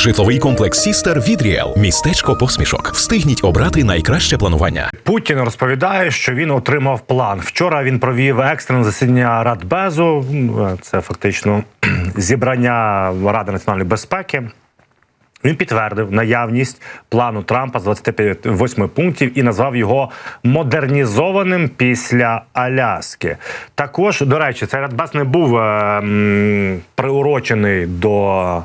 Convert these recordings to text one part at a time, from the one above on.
Житловий комплекс Сістер від Ріел. Містечко посмішок. Встигніть обрати найкраще планування. Путін розповідає, що він отримав план. Вчора він провів екстрене засідання Радбезу. Це фактично зібрання Ради національної безпеки. Він підтвердив наявність плану Трампа з 28 пунктів і назвав його модернізованим після Аляски. Також, до речі, цей Радбез не був е, приурочений до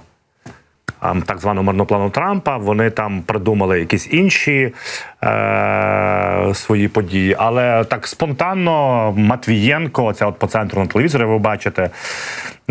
так званого мирного плану Трампа. Вони там придумали якісь інші е, свої події. Але так спонтанно Матвієнко, це от по центру на телевізорі, ви бачите,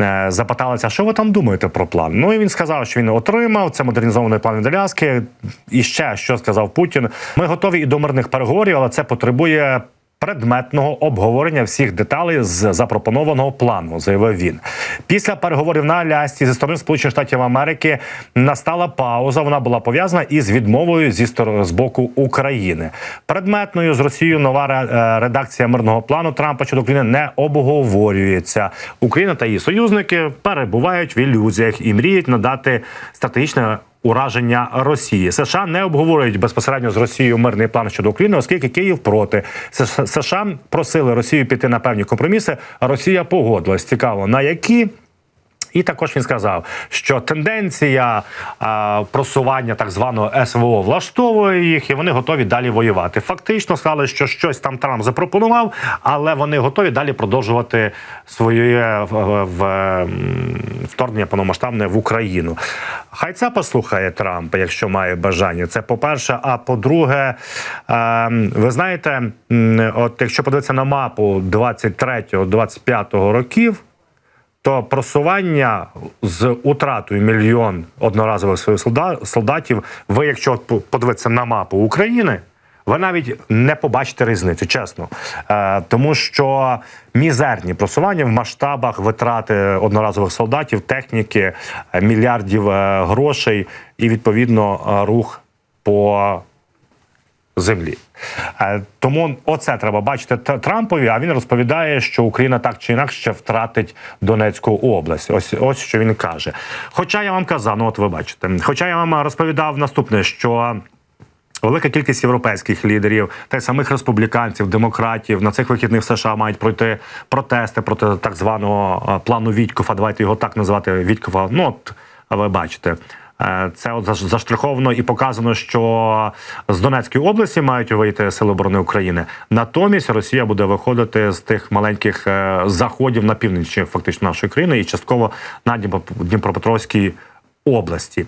е, запиталися, що ви там думаєте про план. Ну і він сказав, що він отримав це модернізований план від Аляски. І ще що сказав Путін: ми готові і до мирних переговорів, але це потребує. Предметного обговорення всіх деталей з запропонованого плану, заявив він. Після переговорів на Алясці зі сторони Сполучених Штатів Америки настала пауза. Вона була пов'язана із відмовою зі сторони з боку України. Предметною з Росією нова е, редакція мирного плану Трампа щодо України не обговорюється. Україна та її союзники перебувають в ілюзіях і мріють надати стратегічне ураження Росії. США не обговорюють безпосередньо з Росією мирний план щодо України, оскільки Київ проти. США просили Росію піти на певні компроміси. а Росія погодилась. Цікаво, на які. І також він сказав, що тенденція а, просування так званого СВО влаштовує їх, і вони готові далі воювати. Фактично сказали, що щось там Трамп запропонував, але вони готові далі продовжувати своє в, в, вторгнення повномасштабне в Україну. Хай це послухає Трамп, якщо має бажання. Це по-перше. А по-друге, е, ви знаєте, от якщо подивитися на мапу 23-25 років то просування з утратою мільйон одноразових своїх солда- солдатів, ви, якщо по- подивитися на мапу України, ви навіть не побачите різницю, чесно. Е, тому що мізерні просування в масштабах витрати одноразових солдатів, техніки, е, мільярдів е, грошей і відповідно е, рух по землі. Е, Тому оце треба бачити Трампові. А він розповідає, що Україна так чи інакше втратить Донецьку область. Ось ось що він каже. Хоча я вам казав, ну от ви бачите, хоча я вам розповідав наступне, що. Велика кількість європейських лідерів та й самих республіканців, демократів на цих вихідних в США мають пройти протести проти так званого е, плану Вітькофа. Давайте його так називати Вітькофа. Ну от ви бачите. Е, Це от заштриховано і показано, що з Донецької області мають вийти сили оборони України. Натомість Росія буде виходити з тих маленьких е, заходів на північі, фактично нашої країни, і частково на Дніпро- Дніпропетровській області.